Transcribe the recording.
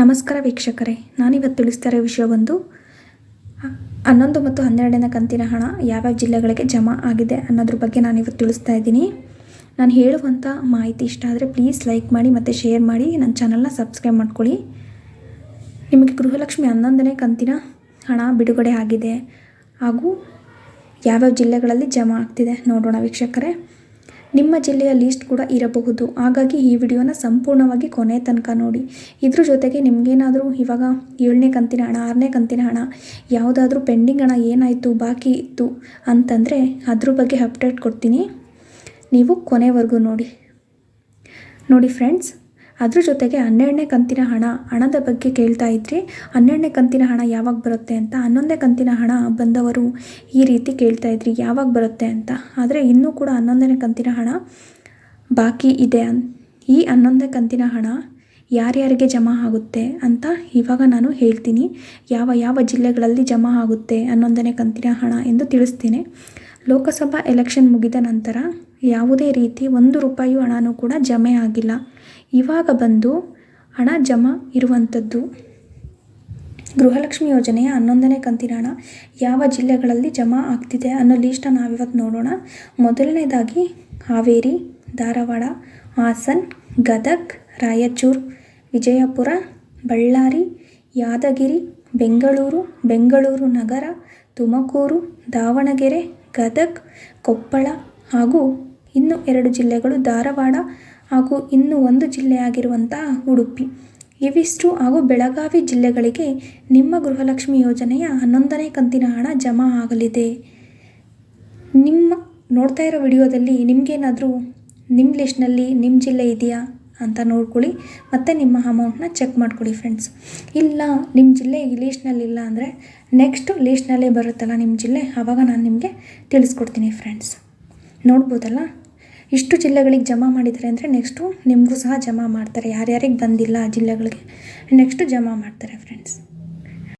ನಮಸ್ಕಾರ ವೀಕ್ಷಕರೇ, ನಾನಿವತ್ತು ತಿಳಿಸ್ತಾ ಇರೋ ವಿಷಯ ಒಂದು ಹನ್ನೊಂದು ಮತ್ತು ಹನ್ನೆರಡನೇ ಕಂತಿನ ಹಣ ಯಾವ್ಯಾವ ಜಿಲ್ಲೆಗಳಿಗೆ ಜಮಾ ಆಗಿದೆ ಅನ್ನೋದ್ರ ಬಗ್ಗೆ ನಾನಿವತ್ತು ತಿಳಿಸ್ತಾ ಇದ್ದೀನಿ. ನಾನು ಹೇಳುವಂಥ ಮಾಹಿತಿ ಇಷ್ಟ ಆದರೆ ಪ್ಲೀಸ್ ಲೈಕ್ ಮಾಡಿ ಮತ್ತು ಶೇರ್ ಮಾಡಿ, ನನ್ನ ಚಾನಲ್ನ ಸಬ್ಸ್ಕ್ರೈಬ್ ಮಾಡ್ಕೊಳ್ಳಿ. ನಿಮಗೆ ಗೃಹಲಕ್ಷ್ಮಿ ಹನ್ನೊಂದನೇ ಕಂತಿನ ಹಣ ಬಿಡುಗಡೆ ಆಗಿದೆ ಹಾಗೂ ಯಾವ್ಯಾವ ಜಿಲ್ಲೆಗಳಲ್ಲಿ ಜಮಾ ಆಗ್ತಿದೆ ನೋಡೋಣ ವೀಕ್ಷಕರೇ. ನಿಮ್ಮ ಜಿಲ್ಲೆಯ ಲೀಸ್ಟ್ ಕೂಡ ಇರಬಹುದು. ಹಾಗಾಗಿ ಈ ವಿಡಿಯೋನ ಸಂಪೂರ್ಣವಾಗಿ ಕೊನೆ ತನಕ ನೋಡಿ. ಇದ್ರ ಜೊತೆಗೆ ನಿಮಗೇನಾದರೂ ಇವಾಗ ಏಳನೇ ಕಂತಿನ ಹಣ, ಆರನೇ ಕಂತಿನ ಹಣ ಯಾವುದಾದ್ರೂ ಪೆಂಡಿಂಗ್ ಹಣ ಏನಾಯಿತು, ಬಾಕಿ ಇತ್ತು ಅಂತಂದರೆ ಅದ್ರ ಬಗ್ಗೆ ಅಪ್ಡೇಟ್ ಕೊಡ್ತೀನಿ. ನೀವು ಕೊನೆವರೆಗೂ ನೋಡಿ. ನೋಡಿ ಫ್ರೆಂಡ್ಸ್ ಅದ್ರ ಜೊತೆಗೆ ಹನ್ನೆರಡನೇ ಕಂತಿನ ಹಣ, ಹಣದ ಬಗ್ಗೆ ಕೇಳ್ತಾ ಇದ್ರಿ. ಹನ್ನೆರಡನೇ ಕಂತಿನ ಹಣ ಯಾವಾಗ ಬರುತ್ತೆ ಅಂತ? ಹನ್ನೊಂದನೇ ಕಂತಿನ ಹಣ ಬಂದವರು ಈ ರೀತಿ ಕೇಳ್ತಾ ಇದ್ರಿ, ಯಾವಾಗ ಬರುತ್ತೆ ಅಂತ? ಆದರೆ ಇನ್ನೂ ಕೂಡ ಹನ್ನೊಂದನೇ ಕಂತಿನ ಹಣ ಬಾಕಿ ಇದೆ ಅನ್, ಈ ಹನ್ನೊಂದನೇ ಕಂತಿನ ಹಣ ಯಾರ್ಯಾರಿಗೆ ಜಮಾ ಆಗುತ್ತೆ ಅಂತ ಇವಾಗ ನಾನು ಹೇಳ್ತೀನಿ. ಯಾವ ಯಾವ ಜಿಲ್ಲೆಗಳಲ್ಲಿ ಜಮಾ ಆಗುತ್ತೆ ಹನ್ನೊಂದನೇ ಕಂತಿನ ಹಣ ಎಂದು ತಿಳಿಸ್ತೀನಿ. ಲೋಕಸಭಾ ಎಲೆಕ್ಷನ್ ಮುಗಿದ ನಂತರ ಯಾವುದೇ ರೀತಿ ಒಂದು ರೂಪಾಯಿ ಹಣನೂ ಕೂಡ ಜಮೆ ಆಗಿಲ್ಲ. ಇವಾಗ ಬಂದು ಹಣ ಜಮಾ ಇರುವಂಥದ್ದು. ಗೃಹಲಕ್ಷ್ಮಿ ಯೋಜನೆಯ ಹನ್ನೊಂದನೇ ಕಂತಿನ ಹಣ ಯಾವ ಜಿಲ್ಲೆಗಳಲ್ಲಿ ಜಮಾ ಆಗ್ತಿದೆ ಅನ್ನೋ ಲೀಸ್ಟನ್ನು ನಾವಿವತ್ತು ನೋಡೋಣ. ಮೊದಲನೇದಾಗಿ ಹಾವೇರಿ, ಧಾರವಾಡ, ಹಾಸನ್, ಗದಗ್, ರಾಯಚೂರು, ವಿಜಯಪುರ, ಬಳ್ಳಾರಿ, ಯಾದಗಿರಿ, ಬೆಂಗಳೂರು ಬೆಂಗಳೂರು ನಗರ, ತುಮಕೂರು, ದಾವಣಗೆರೆ, ಗದಗ್, ಕೊಪ್ಪಳ ಹಾಗೂ ಇನ್ನು ಎರಡು ಜಿಲ್ಲೆಗಳು ಧಾರವಾಡ ಹಾಗೂ ಇನ್ನು ಒಂದು ಜಿಲ್ಲೆಯಾಗಿರುವಂತಹ ಉಡುಪಿ. ಇವಿಷ್ಟು ಹಾಗೂ ಬೆಳಗಾವಿ ಜಿಲ್ಲೆಗಳಿಗೆ ನಿಮ್ಮ ಗೃಹಲಕ್ಷ್ಮಿ ಯೋಜನೆಯ ಹನ್ನೊಂದನೇ ಕಂತಿನ ಹಣ ಜಮಾ ಆಗಲಿದೆ. ನಿಮ್ಮ ನೋಡ್ತಾ ಇರೋ ವಿಡಿಯೋದಲ್ಲಿ ನಿಮಗೇನಾದರೂ ನಿಮ್ಮ ಲಿಸ್ಟ್ನಲ್ಲಿ ನಿಮ್ಮ ಜಿಲ್ಲೆ ಇದೆಯಾ ಅಂತ ನೋಡ್ಕೊಳ್ಳಿ. ಮತ್ತು ನಿಮ್ಮ ಅಮೌಂಟ್ನ ಚೆಕ್ ಮಾಡ್ಕೊಳ್ಳಿ ಫ್ರೆಂಡ್ಸ್. ಇಲ್ಲ ನಿಮ್ಮ ಜಿಲ್ಲೆ ಈ ಲೀಸ್ಟ್ನಲ್ಲಿಲ್ಲ ಅಂದರೆ ನೆಕ್ಸ್ಟ್ ಲೀಸ್ಟ್ನಲ್ಲೇ ಬರುತ್ತಲ್ಲ ನಿಮ್ಮ ಜಿಲ್ಲೆ ಆವಾಗ ನಾನು ನಿಮಗೆ ತಿಳಿಸ್ಕೊಡ್ತೀನಿ ಫ್ರೆಂಡ್ಸ್. ನೋಡ್ಬೋದಲ್ಲ? ಇಷ್ಟು ಜಿಲ್ಲೆಗಳಿಗೆ ಜಮಾ ಮಾಡಿದ್ದಾರೆ ಅಂದರೆ ನೆಕ್ಸ್ಟು ನಿಮಗೂ ಸಹ ಜಮಾ ಮಾಡ್ತಾರೆ. ಯಾರ್ಯಾರಿಗೆ ಬಂದಿಲ್ಲ ಆ ಜಿಲ್ಲೆಗಳಿಗೆ ನೆಕ್ಸ್ಟು ಜಮಾ ಮಾಡ್ತಾರೆ ಫ್ರೆಂಡ್ಸ್